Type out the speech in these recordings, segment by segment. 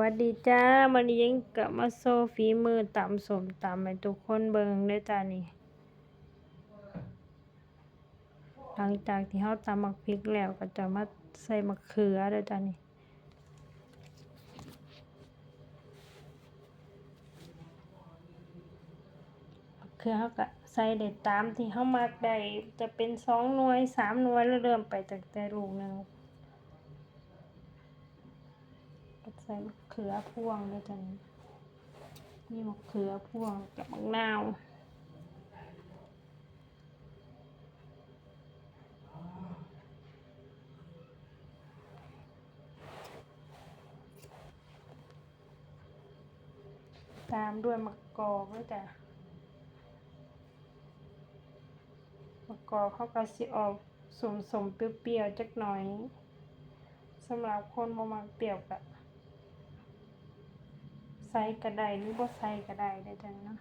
วัสดีจ้าวันนี้ยังกลับมาโซฝีมือตำสมตำให้ทุกคนเบิ่งเด้จ้านี่ หลังจากที่เฮาตำมักพริกแล้วก็จะมาใส่มะเขือเด้จ้านี่มะเขือเฮาก็ใส่ได้ตามที่เฮามักได้จะเป็นสองหน่วยสามหน่วยแล้วเริ่มไปตั้งแต่ลูกหนึง ก็ ใส่มะเขือพวงด้วยจ้ะนี่นี่มะเขือพวงกับมะนาวตามด้วยมะกอกด้วยจ้ะมะกอกเขาก็สิออกสมสมเปรี้ยวๆจักหน่อยสำหรับคนบ่มักเปรี้ยวก็ ใส่ก็ได้หรือบ่ใส่ก็ไดได้จ้ะเนาะ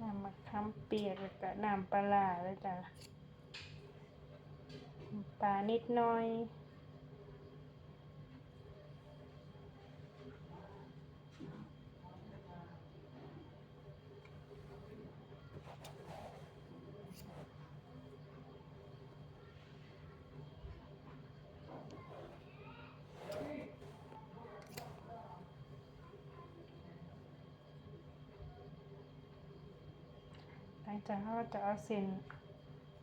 น้ำมะขามเปียกแล้วก็น้ำปลาร้าด้วจ้ะ น้ำปลานิดหน่อยหลังจากเราจะเอาเส้น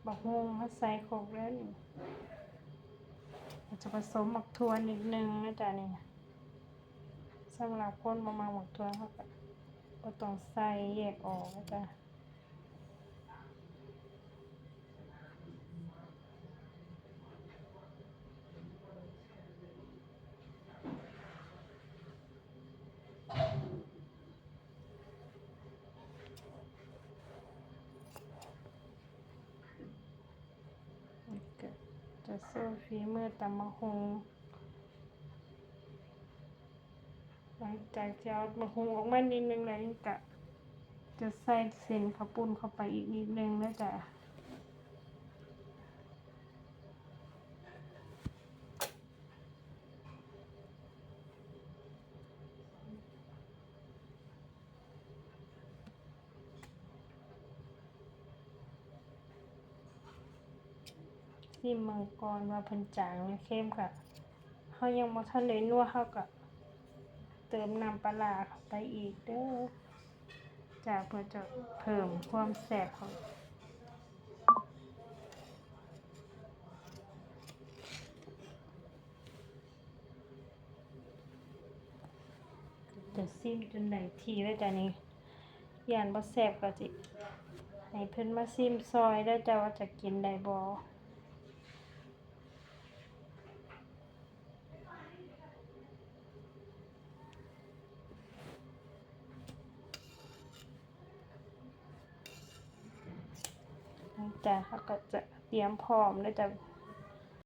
บักฮุงมาใส่โครกแล้วนี่จะผสมหมักถั่วนิดนึงนะจ๊ะนี่สำหรับคนมามาหมักถั่วเขาก็ต้องใส่แยกออกนะจ๊ะนี่ก็ จะโซ่ฝีมือตำมะฮงหลังจากจะเอามะฮงออกมานิดนึงแล้วนี่ก็จะใส่เส้นข้าวปุ้นเข้าไปอีกนิดนึงนะจ๊ะ ซิมมังกรว่าเพันจางหรือเข้มค่ะเขายังบ่ทันได้นัวเขาก็เติมน้ำปลาเข้าไปอีกเด้อจ้าเพื่อจะเพิ่มความแซ่บของจะซิมจนไหนทีแล้วจ้ะนี่ย่านบ่แซ่บก็สิให้เพิ่นมาซิมซอยได้อจ้าว่าจะกินได้บ่ จากเขาก็จะเตรียมพร้อมแล้วจะ